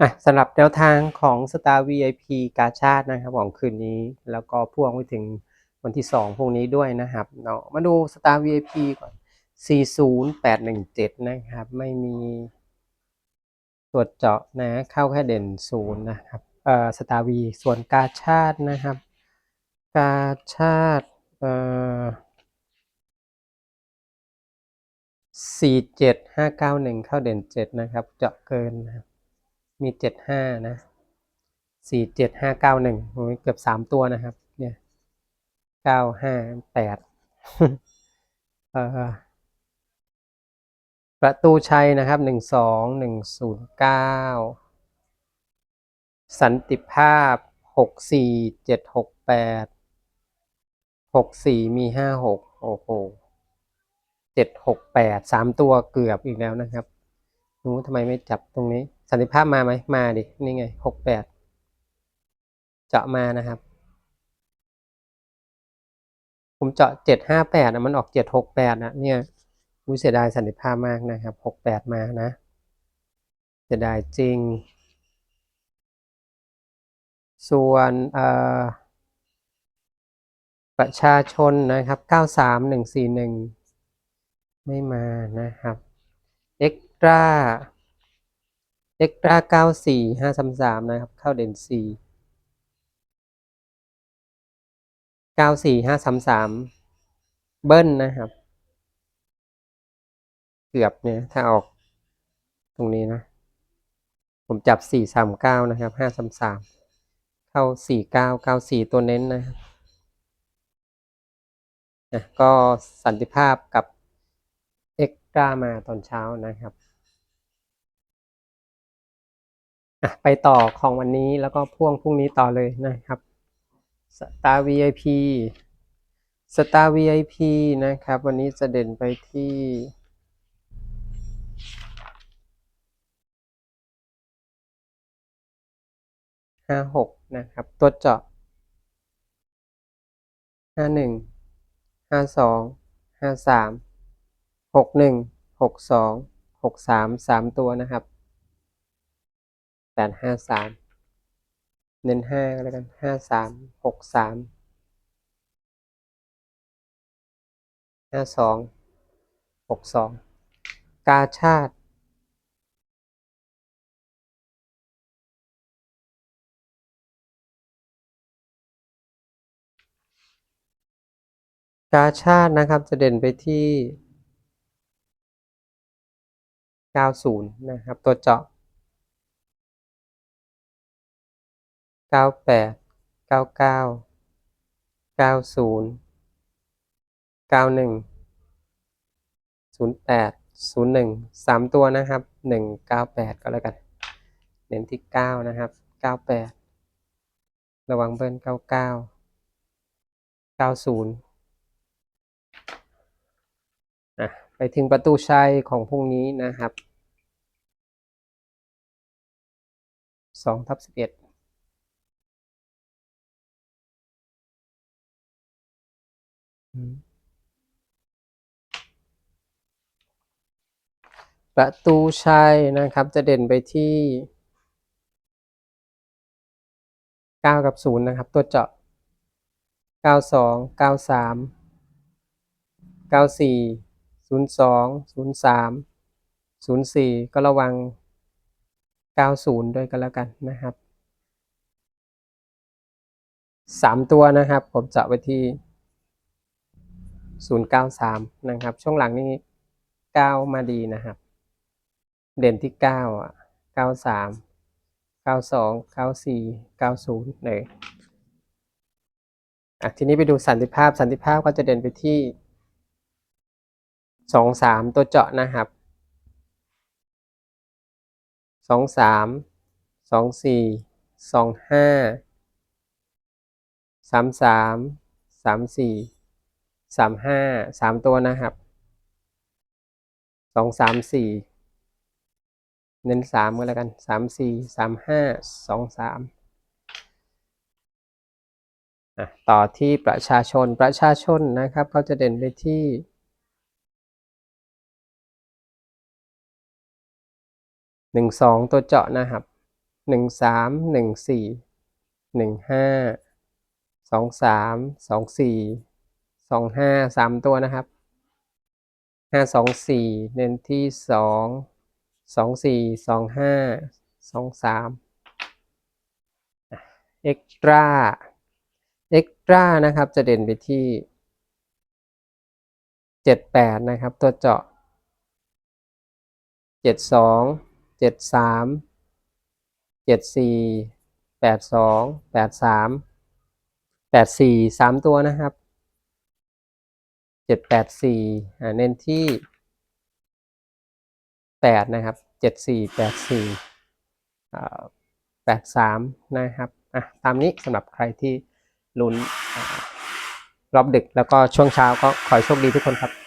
อะสำหรับแนวทางของ Star VIP กาชาตินะครับของคืนนี้แล้วก็พ่วงไปถึงวันที่ 2พรุ่งนี้ด้วยนะครับเนาะมาดู Star VIP ก่อน 40817 นะครับ ไม่มีตรวจเจาะนะเข้าแค่เด่นศูนย์นะครับเอ่อ Star V ส่วนกาชาตินะครับ กาชาติเอ่อสี่เจ็ดห้าเก้าหนึ่งเข้าเด่นเจ็ดนะครับ เจาะเกินนะครับ มีเจ็ดห้านะสี่เจ็ดห้าเก้าหนึ่งเกือบสามตัวนะครับ เนี่ยเก้าห้าแปดประตูชัยนะครับหนึ่งสองหนึ่งศูนย์เก้าสันติภาพหกสี่เจ็ดหกแปดหกสี่มีห้าหกโอ้โหเจ็ดหกแปดสามตัวเกือบอีกแล้วนะครับ รู้ทำไมไม่จับตรงนี้ สันติภาพมาไหมมาดิ นี่ไงหกแปดเจาะมานะครับ ผมเจาะเจ็ดห้าแปดนะมันออกเจ็ดหกแปดนะเนี่ยรู้เสียดายสันติภาพมากนะครับหกแปดมานะ เสียดายจริง ส่วนประชาชนนะครับเก้าสามหนึ่งสี่หนึ่งไม่มานะครับเอ็กต ร้าเอ็กตร้าเก้าสี่ห้าสามสามนะครับ เข้าเด่นสี่เก้าสี่ห้าสามสามเบิ้ลนะครับ เกือบเนี่ย ถ้าออกตรงนี้นะ ผมจับสี่สามเก้านะครับห้าสามสามเข้าสี่เก้าเก้าสี่ตัวเน้นนะครับนะก็สันติภาพกับเอ็กตร้ามาตอนเช้านะครับ อะไปต่อของวันนี้แล้วก็พ่วงพรุ่งนี้ต่อเลยนะครับ Star VIP Star VIP นะครับ วันนี้จะเด่นไปที่ห้าหกนะครับ ตัวเจาะห้าหนึ่งห้าสองห้าสามหกหนึ่งหกสองหกสามสามตัวนะครับ แปดห้าสามเน้นห้าก็แล้วกันห้าสามหกสามห้าสองหกสองกาชาติ กาชาตินะครับจะเด่นไปที่ 90 นะครับ ตัวเจาะ 98 99 90 91 08 01 3ตัวนะครับ198ก็แล้วกันเน้นที่9นะครับ98ระวังเบิ้ล99 90อะไปถึงประตูชัยของพรุ่งนี้นะครับ2ทับ11อืม ประตูชัยนะครับ จะเด่นไปที่ 9 กับ 0 นะครับ ตัวเจาะ 92 93 94 02 03 04 ก็ระวัง 90 ด้วยกันแล้วกันนะครับ 3 ตัวนะครับ ผมเจาะไปที่ 093 นะครับ ช่วงหลังนี้9มาดีนะครับ เด่นที่ 9 อะ 93 92 94 90เลยอะทีนี้ไปดูสันติภาพสันติภาพก็จะเด่นไปที่ 2 3 ตัวเจาะนะครับ 2 3 2 4 2 5 3 3 3 4 3 5 3ตัวนะครับ2 3 4เน้นสามก็แล้วกันสามสี่สามห้าสองสามต่อที่ประชาชนประชาชนนะครับเขาจะเด่นไปที่หนึ่งสองตัวเจาะนะครับหนึ่งสามหนึ่งสี่หนึ่งห้าสองสามสองสี่ สองห้าสามตัวนะครับห้าสองสี่เน้นที่สองสองสี่สองห้าสองสามเอ็กตร้าเอ็กตร้านะครับจะเด่นไปที่เจ็ดแปดนะครับ ตัวเจาะเจ็ดสองเจ็ดสามเจ็ดสี่แปดสองแปดสามแปดสี่สามตัวนะครับ เจ็ดแปดสี่เน้นที่แปดนะครับเจ็ดสี่แปดสี่แปดสามนะครับอะตามนี้สำหรับใครที่ลุ้นอรอบดึกแล้วก็ช่วงเช้าก็ขอให้โชคดีทุกคนครับ